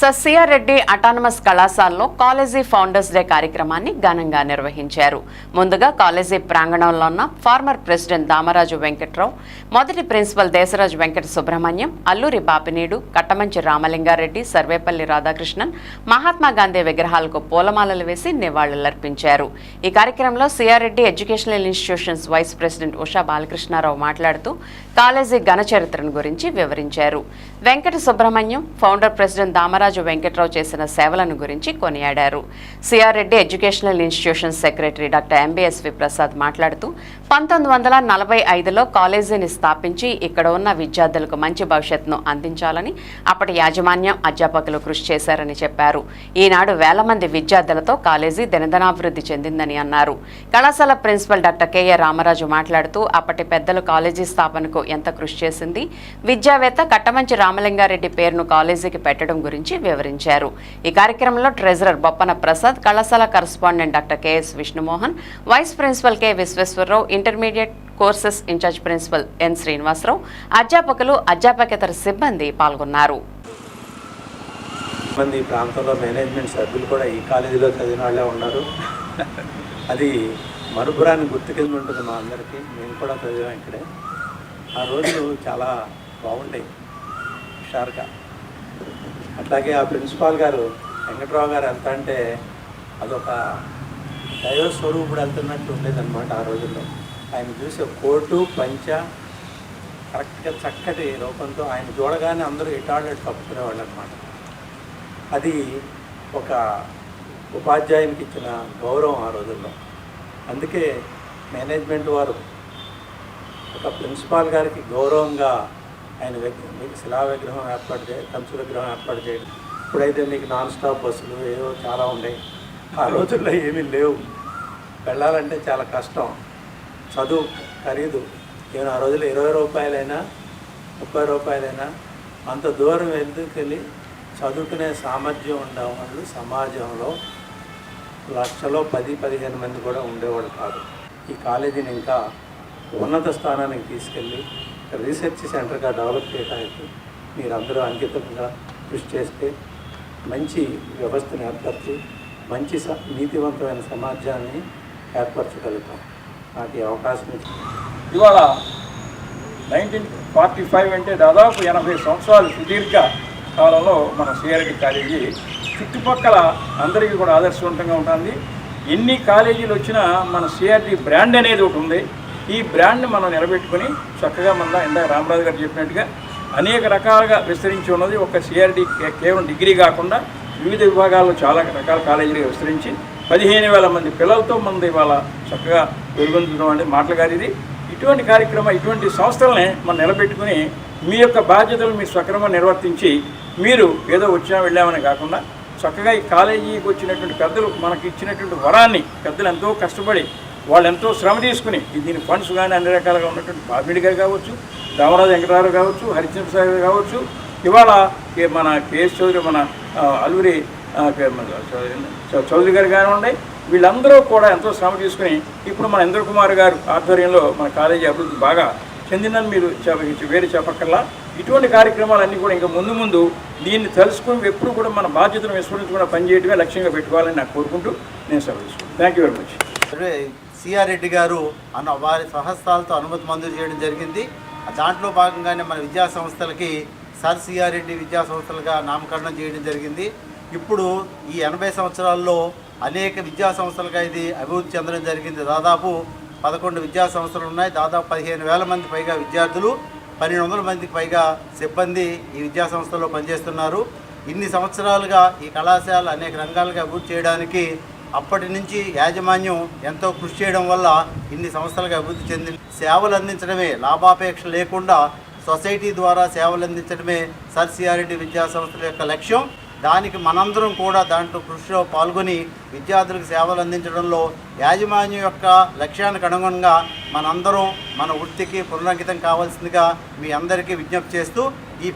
సస్సియారెడ్డి Reddy autonomous కళాశాలలో college founders day కార్యక్రమాన్ని ఘనంగా నిర్వహించారు. ముందుగా కాలేజీ ప్రాంగణంలో ఉన్న ఫార్మర్ ప్రెసిడెంట్ దామరాజు వెంకట్రావు మొదటి ప్రిన్సిపల్ దేశరాజు వెంకట సుబ్రహ్మణ్యం అల్లూరి బాపినీడు కట్టమంచి రామలింగారెడ్డి సర్వేపల్లి రాధాకృష్ణన్ మహాత్మా గాంధీ విగ్రహాలకు పూలమాలలు వేసి నివాళులర్పించారు. ఈ కార్యక్రమంలో CR Reddy educational institutions vice president Usha Balakrishna Rao మాట్లాడుతూ కాలేజీ ఘన చరిత్రను గురించి వివరించారు. వెంకట సుబ్రహ్మణ్యం ఫౌండర్ ప్రెసిడెంట్ దామరాజు వెంకట్రావు చేసిన సేవలను గురించి కొనియాడారు. CR Reddy educational institution secretary doctor ఎంబీఎస్వి Prasad మాట్లాడుతూ పంతొమ్మిది వందల నలభై ఐదులో కాలేజీని స్థాపించి ఇక్కడ ఉన్న విద్యార్థులకు మంచి భవిష్యత్తును అందించాలని అప్పటి యాజమాన్యం అధ్యాపకులు కృషి చేశారని చెప్పారు. ఈనాడు వేల మంది విద్యార్థులతో కాలేజీ దినదనాభివృద్ధి చెందిందని అన్నారు. కళాశాల ప్రిన్సిపల్ డాక్టర్ కెఏ రామరాజు మాట్లాడుతూ అప్పటి పెద్దలు కాలేజీ స్థాపనకు ఎంత కృషి చేసింది? విద్యావేత్త కట్టమంచి రామలింగారెడ్డి పేరును కాలేజీకి పెట్టడం గురించి వివరించారు. ఈ కార్యక్రమంలో ట్రెజరర్ బొప్పన ప్రసాద్ కళాశాల correspondent doctor K S Vishnumohan vice principal K Visweswararao intermediate courses in charge principal N Srinivasarao అధ్యాపకులు అధ్యాపకేతర సిబ్బంది పాల్గొన్నారు. మంది ప్రాంతంలో మేనేజ్మెంట్ సభ్యులు కూడా ఈ కాలేజీలో చదివిన వాళ్ళే ఉన్నారు. అది మరుపురాని గుర్తు కింద ఉంటుంది మా అందరికీ. మేము కూడా చదివాం ఇక్కడే. ఆ రోజులు చాలా బాగుంటాయి. హుషారుగా. అట్లాగే ఆ ప్రిన్సిపాల్ గారు వెంకట్రావు గారు ఎంత అంటే అదొక దైవ స్వరూపుడు వెళ్తున్నట్టు ఉండేదన్నమాట ఆ రోజుల్లో. ఆయన చూసి కోటు పంచ కరెక్ట్గా చక్కటి రూపంతో ఆయన చూడగానే అందరూ ఇటాడెట్ తప్పుకునేవాళ్ళు అనమాట అది ఒక ఉపాధ్యాయునికి ఇచ్చిన గౌరవం ఆ రోజుల్లో. అందుకే మేనేజ్మెంట్ వారు ఒక ప్రిన్సిపాల్ గారికి గౌరవంగా ఆయన మీకు శిలా విగ్రహం ఏర్పాటు చేయ కంచు విగ్రహం ఏర్పాటు చేయడం. ఇప్పుడైతే మీకు నాన్ స్టాప్ బస్సులు ఏవో చాలా ఉన్నాయి. ఆ రోజుల్లో ఏమీ లేవు. వెళ్ళాలంటే చాలా కష్టం. చదువు ఖరీదు. నేను ఆ రోజుల్లో ఇరవై రూపాయలైనా ముప్పై రూపాయలైనా అంత దూరం ఎందుకెళ్ళి చదువుకునే సామర్థ్యం ఉండేవాళ్ళు సమాజంలో లక్షలో పది పదిహేను మంది కూడా ఉండేవాళ్ళు కాదు. ఈ కాలేజీని ఇంకా ఉన్నత స్థానానికి తీసుకెళ్ళి రీసెర్చ్ సెంటర్గా డెవలప్ చేయడానికి మీరందరూ అంకితంగా కృషి చేస్తే మంచి వ్యవస్థను ఏర్పరిచి మంచి స నీతివంతమైన సమాజాన్ని ఏర్పరచగలుగుతాం. నాకు ఈ అవకాశం ఇవాళ నైన్టీన్ ఫార్టీ ఫైవ్ అంటే దాదాపు ఎనభై సంవత్సరాలు సుదీర్ఘ కాలంలో మన సిఆర్డి కాలేజీ చుట్టుపక్కల అందరికీ కూడా ఆదర్శవంతంగా ఉంటుంది. ఎన్ని కాలేజీలు వచ్చినా మన సిఆర్డి బ్రాండ్ అనేది ఒకటి ఉంది. ఈ బ్రాండ్ని మనం నిలబెట్టుకుని చక్కగా మన ఇందాక రామరాజు గారు చెప్పినట్టుగా అనేక రకాలుగా విస్తరించి ఉన్నది. ఒక సిఆర్డి కేవలం డిగ్రీ కాకుండా వివిధ విభాగాల్లో చాలా రకాల కాలేజీలుగా విస్తరించి పదిహేను వేల మంది పిల్లలతో మంది ఇవాళ చక్కగా వెలుగొందడం అనేది మాటలు ఇది. ఇటువంటి కార్యక్రమం ఇటువంటి సంస్థలనే మనం నిలబెట్టుకుని మీ యొక్క బాధ్యతలు మీ సక్రమంగా నిర్వర్తించి మీరు ఏదో వచ్చినా వెళ్ళామని కాకుండా చక్కగా ఈ కాలేజీకి వచ్చినటువంటి పెద్దలు మనకి ఇచ్చినటువంటి వరాన్ని పెద్దలు ఎంతో కష్టపడి వాళ్ళు ఎంతో శ్రమ తీసుకుని దీని ఫండ్స్ కానీ అన్ని రకాలుగా ఉన్నటువంటి బాబిడి గారు కావచ్చు దామరాజు వెంకటరావు కావచ్చు హరిచంద్ర సాయి గారు కావచ్చు ఇవాళ మన కేఎస్ చౌదరి మన ఆ, అల్లూరి చౌదరి గారు కానివ్వండి వీళ్ళందరూ కూడా ఎంతో శ్రమ తీసుకుని ఇప్పుడు మన ఇంద్ర కుమార్ గారు ఆధ్వర్యంలో మన కాలేజీ అభివృద్ధి బాగా చెందిందని మీరు చెప్ప- వేరే చెప్పక్కర్లా. ఇటువంటి కార్యక్రమాలన్నీ కూడా ఇంకా ముందు ముందు దీన్ని తెలుసుకుని ఎప్పుడు కూడా మన బాధ్యతను విస్మరించకుండా పనిచేయడమే లక్ష్యంగా పెట్టుకోవాలని నాకు కోరుకుంటూ నేను సెలవు తీసుకుంటాను thank you very much C R Reddy garu అన్న వారి స్వహస్తాలతో అనుమతి మంజూరు చేయడం జరిగింది. దాంట్లో భాగంగానే మన విద్యా సంస్థలకి సర్ సిఆర్ రెడ్డి విద్యా సంస్థలుగా నామకరణం చేయడం జరిగింది. ఇప్పుడు ఈ ఎనభై సంవత్సరాల్లో అనేక విద్యా సంస్థలుగా ఇది అభివృద్ధి చెందడం జరిగింది. దాదాపు పదకొండు విద్యా సంస్థలు ఉన్నాయి. దాదాపు పదిహేను వేల మంది పైగా విద్యార్థులు పన్నెండు వందల మందికి పైగా సిబ్బంది ఈ విద్యా సంస్థలో పనిచేస్తున్నారు. ఇన్ని సంవత్సరాలుగా ఈ కళాశాల అనేక రంగాలుగా అభివృద్ధి చేయడానికి అప్పటి నుంచి యాజమాన్యం ఎంతో కృషి చేయడం వల్ల ఇన్ని సంస్థలకు అభివృద్ధి చెంది సేవలు అందించడమే లాభాపేక్ష లేకుండా సొసైటీ ద్వారా సేవలు అందించడమే సర్ సిఆర్డి విద్యా సంస్థల యొక్క లక్ష్యం. దానికి మనందరం కూడా దాంట్లో కృషిలో పాల్గొని విద్యార్థులకు సేవలు అందించడంలో యాజమాన్యం యొక్క లక్ష్యానికి అనుగుణంగా మనందరం మన వృత్తికి పునరంకితం కావాల్సిందిగా మీ అందరికీ విజ్ఞప్తి చేస్తూ ఈ